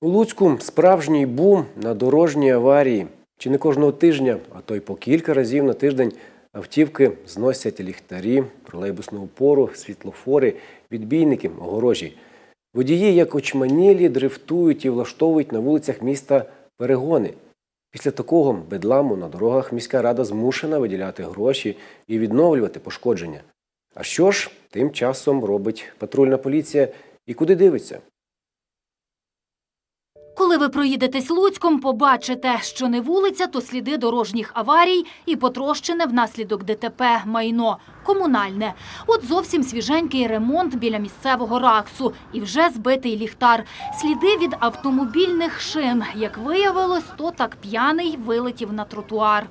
У Луцьку справжній бум на дорожній аварії. Чи не кожного тижня, а то й по кілька разів на тиждень автівки зносять ліхтарі, тролейбусну опору, світлофори, відбійники, огорожі. Водії, як очманілі, дрифтують і влаштовують на вулицях міста перегони. Після такого бедламу на дорогах міська рада змушена виділяти гроші і відновлювати пошкодження. А що ж тим часом робить патрульна поліція і куди дивиться? Коли ви проїдетесь Луцьком, побачите, що не вулиця, то сліди дорожніх аварій і потрощене внаслідок ДТП майно комунальне. От зовсім свіженький ремонт біля місцевого раксу і вже збитий ліхтар. Сліди від автомобільних шин. Як виявилось, то так п'яний вилетів на тротуар.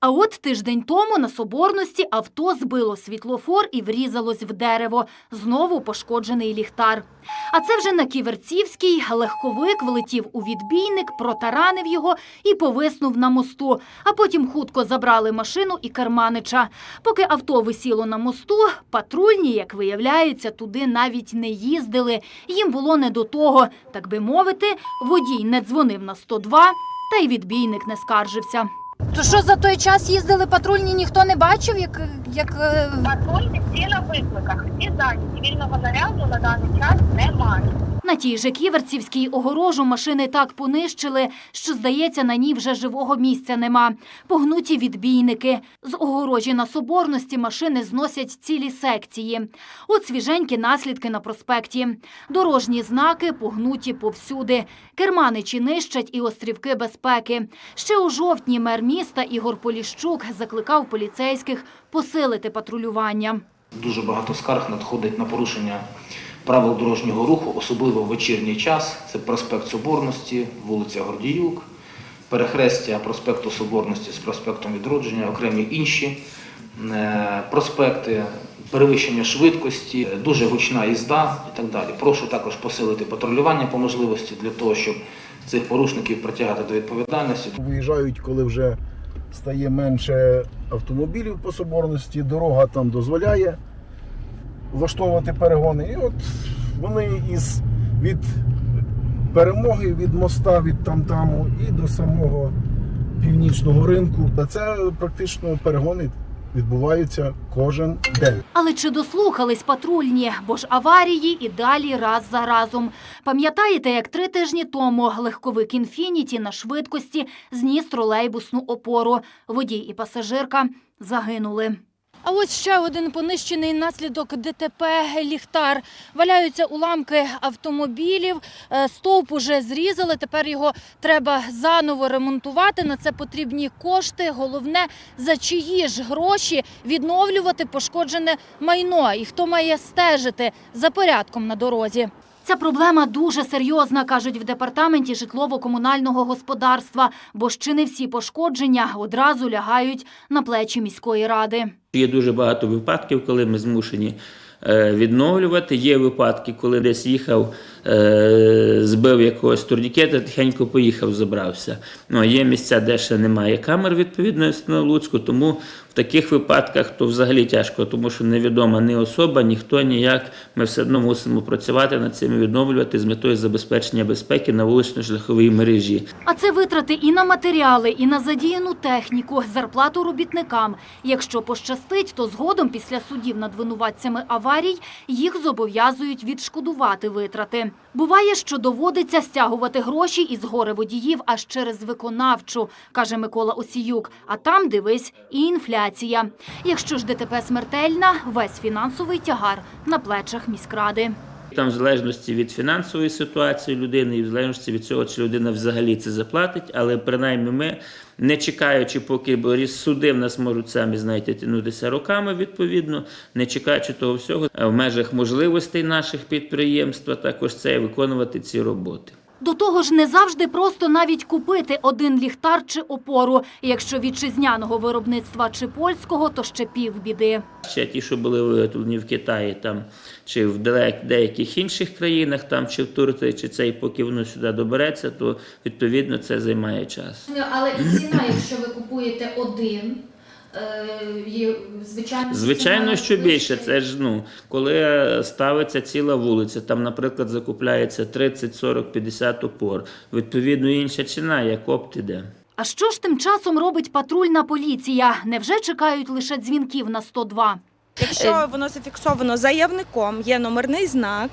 А от тиждень тому на Соборності авто збило світлофор і врізалось в дерево. Знову пошкоджений ліхтар. А це вже на Ківерцівській легковик влетів у відбійник, протаранив його і повиснув на мосту. А потім хутко забрали машину і керманича. Поки авто висіло на мосту, патрульні, як виявляється, туди навіть не їздили. Їм було не до того. Так би мовити, водій не дзвонив на 102, та й відбійник не скаржився. То що за той час їздили патрульні, ніхто не бачив, як, як е, Патрульні всі на викликах, всі зайняті. Вільного наряду на даний час немає. На тій же Ківерцівській огорожу машини так понищили, що, здається, на ній вже живого місця нема. Погнуті відбійники. З огорожі на Соборності машини зносять цілі секції. От свіженькі наслідки на проспекті. Дорожні знаки погнуті повсюди. Керманичі нищать і острівки безпеки. Ще у жовтні мер міста Ігор Поліщук закликав поліцейських посилити патрулювання. Дуже багато скарг надходить на порушення правил дорожнього руху, особливо в вечірній час. Це проспект Соборності, вулиця Гордіюк, перехрестя проспекту Соборності з проспектом Відродження, окремі інші е, проспекти, перевищення швидкості, дуже гучна їзда і так далі. Прошу також посилити патрулювання по можливості для того, щоб цих порушників притягати до відповідальності. Виїжджають, коли вже стає менше автомобілів по соборності, дорога там дозволяє влаштовувати перегони. І от вони із від перемоги від моста, від тамтаму і до самого північного ринку. Це практично перегони відбуваються кожен день. Але чи дослухались патрульні? Бо ж аварії і далі раз за разом. Пам'ятаєте, як три тижні тому легковик «Інфініті» на швидкості зніс тролейбусну опору. Водій і пасажирка загинули. А ось ще один понищений наслідок ДТП ліхтар. Валяються уламки автомобілів, е, стовп уже зрізали, тепер його треба заново ремонтувати. На це потрібні кошти. Головне, за чиї ж гроші відновлювати пошкоджене майно і хто має стежити за порядком на дорозі. Ця проблема дуже серйозна, кажуть в департаменті житлово-комунального господарства, бо ще не всі пошкодження одразу лягають на плечі міської ради. Є дуже багато випадків, коли ми змушені відновлювати. Є випадки, коли десь їхав, е, збив якогось турнікета, тихенько поїхав, забрався. Ну, є місця, де ще немає камер відповідно на Луцьку, тому в таких випадках то взагалі тяжко, тому що невідома ні особа, ніхто ніяк. Ми все одно мусимо працювати над цим відновлювати з метою забезпечення безпеки на вулично-шляховій мережі. А це витрати і на матеріали, і на задіяну техніку, зарплату робітникам. Якщо пощастить, то згодом після судів над винуватцями аварій їх зобов'язують відшкодувати витрати. Буває, що доводиться стягувати гроші із гори водіїв аж через виконавчу, каже Микола Осіюк. А там, дивись, і інфляція. Якщо ж ДТП смертельна, весь фінансовий тягар на плечах міськради. Там, в залежності від фінансової ситуації людини, і в залежності від цього, чи людина взагалі це заплатить, але принаймні ми, не чекаючи, поки суди в нас можуть самі знаєте, тягнутися роками, відповідно, не чекаючи того всього, а в межах можливостей наших підприємств, також це виконувати ці роботи. До того ж, не завжди просто навіть купити один ліхтар чи опору. Якщо вітчизняного виробництва чи польського, то ще півбіди. Ще ті, що були виготовлені в Китаї, там чи в деяких інших країнах, там чи в Турції, чи це, і поки воно сюди добереться, то відповідно це займає час. Але і ціна, якщо ви купуєте один, звичайно, Звичайно, що більше. Це ж ну, коли ставиться ціла вулиця, там, наприклад, закупляється 30, 40, 50 опор. Відповідно, інша ціна, як опт іде. А що ж тим часом робить патрульна поліція? Невже чекають лише дзвінків на 102? Якщо воно зафіксовано заявником, є номерний знак,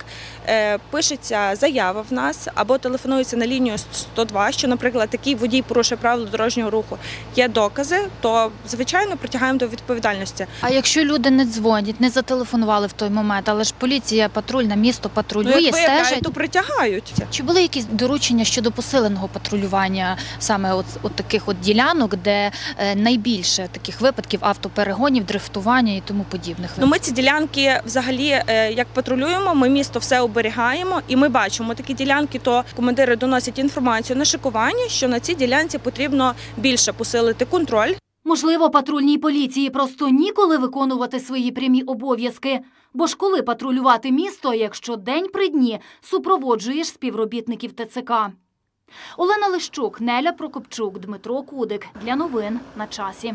е, пишеться заява в нас або телефонується на лінію 102, що, наприклад, такий водій порушує правила дорожнього руху, є докази, то звичайно притягаємо до відповідальності. А якщо люди не дзвонять, не зателефонували в той момент, але ж поліція патрульна, місто Ну, патрулює, виявляють, стежить. то притягають. Чи були якісь доручення щодо посиленого патрулювання саме от, от таких от ділянок, де е, найбільше таких випадків автоперегонів, дрифтування і тому подібних? Ну, ми ці ділянки взагалі е, як патрулюємо, ми місто все оберігаємо, і ми бачимо такі ділянки, то командири доносять інформацію на шикування, що на цій ділянці потрібно більше посилити контроль. Можливо, патрульній поліції просто ніколи виконувати свої прямі обов'язки. Бо ж коли патрулювати місто, якщо день при дні супроводжуєш співробітників ТЦК? Олена Лищук, Неля Прокопчук, Дмитро Кудик. Для новин на часі.